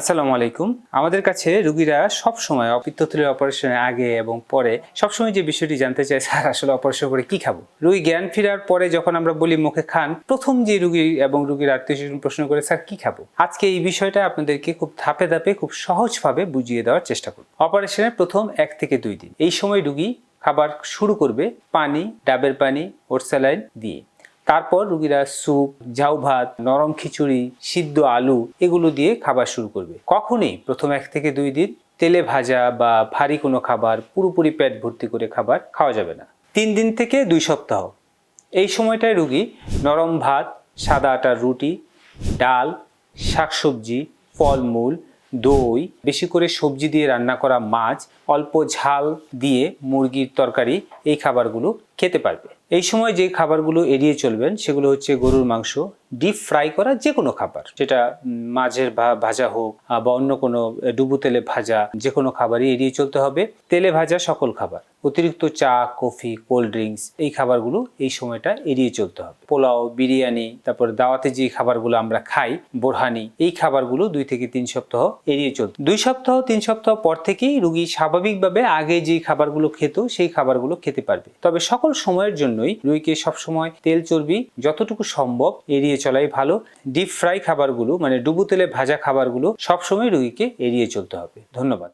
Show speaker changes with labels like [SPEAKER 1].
[SPEAKER 1] আসসালামু আলাইকুম। আমাদের কাছে রুগীরা সব সময় অপিত্তথলির অপারেশনের আগে এবং পরে সবসময় যে বিষয়টি জানতে চায়, স্যার, আসলে অপারেশন করে কি খাব? রুগী জ্ঞান ফেরার পরে যখন আমরা বলি মুখে খান, প্রথম যে রুগী এবং রুগীর আত্মীয় স্বজন প্রশ্ন করে, স্যার, কি খাব? আজকে এই বিষয়টা আপনাদেরকে খুব ধাপে ধাপে, খুব সহজভাবে বুঝিয়ে দেওয়ার চেষ্টা করব। অপারেশনের প্রথম এক থেকে দুই দিন। এই সময় রুগী খাবার শুরু করবে পানি, ডাবের পানি ওরস্যালাইন দিয়ে। তারপর রুগীরা স্যুপ, ঝাউ ভাত, নরম খিচুড়ি, সিদ্ধ আলু এগুলো দিয়ে খাবার শুরু করবে। কখনই প্রথম এক থেকে দুই দিন তেলে ভাজা বা ভারী কোনো খাবার, পুরোপুরি পেট ভর্তি করে খাবার খাওয়া যাবে না। তিন দিন থেকে দুই সপ্তাহ। এই সময়টায় রুগী নরম ভাত, সাদা আটার রুটি, ডাল, শাকসবজি, ফলমূল, দই, বেশি করে সবজি দিয়ে রান্না করা মাছ, অল্প ঝাল দিয়ে মুরগির তরকারি, এই খাবারগুলো খেতে পারবে। এই সময় যে খাবারগুলো এড়িয়ে চলবেন, সেগুলো হচ্ছে গরুর মাংস ডিপ ফ্রাই করা যে কোনো খাবার। যেটা ভা- ভাজা হোক বা অন্য কোনো ডুবু তেলে ভাজা যে কোনো খাবারই এড়িয়ে চলতে হবে। তেলে ভাজা সকল খাবার, অতিরিক্ত চা, কফি কোল্ড ড্রিঙ্কস এই খাবারগুলো এই সময়টা এড়িয়ে চলতে হবে। পোলাও, বিরিয়ানি, তারপর দাওয়াতে যে খাবারগুলো আমরা খাই, বোরহানি, এই খাবারগুলো দুই থেকে তিন সপ্তাহ এড়িয়ে চলতে দুই সপ্তাহ, তিন সপ্তাহ পর থেকেই রুগী স্বাভাবিকভাবে আগে যে খাবারগুলো খেত, সেই খাবারগুলো খেতে পারবে। তবে সকল সময়ের জন্যই রুইকে সবসময় তেল চর্বি যতটুকু সম্ভব এড়িয়ে চলাই ভালো। ডিপ ফ্রাই খাবারগুলো মানে ডুবু তেলে ভাজা খাবারগুলো সবসময় রুইকে এড়িয়ে চলতে হবে। ধন্যবাদ।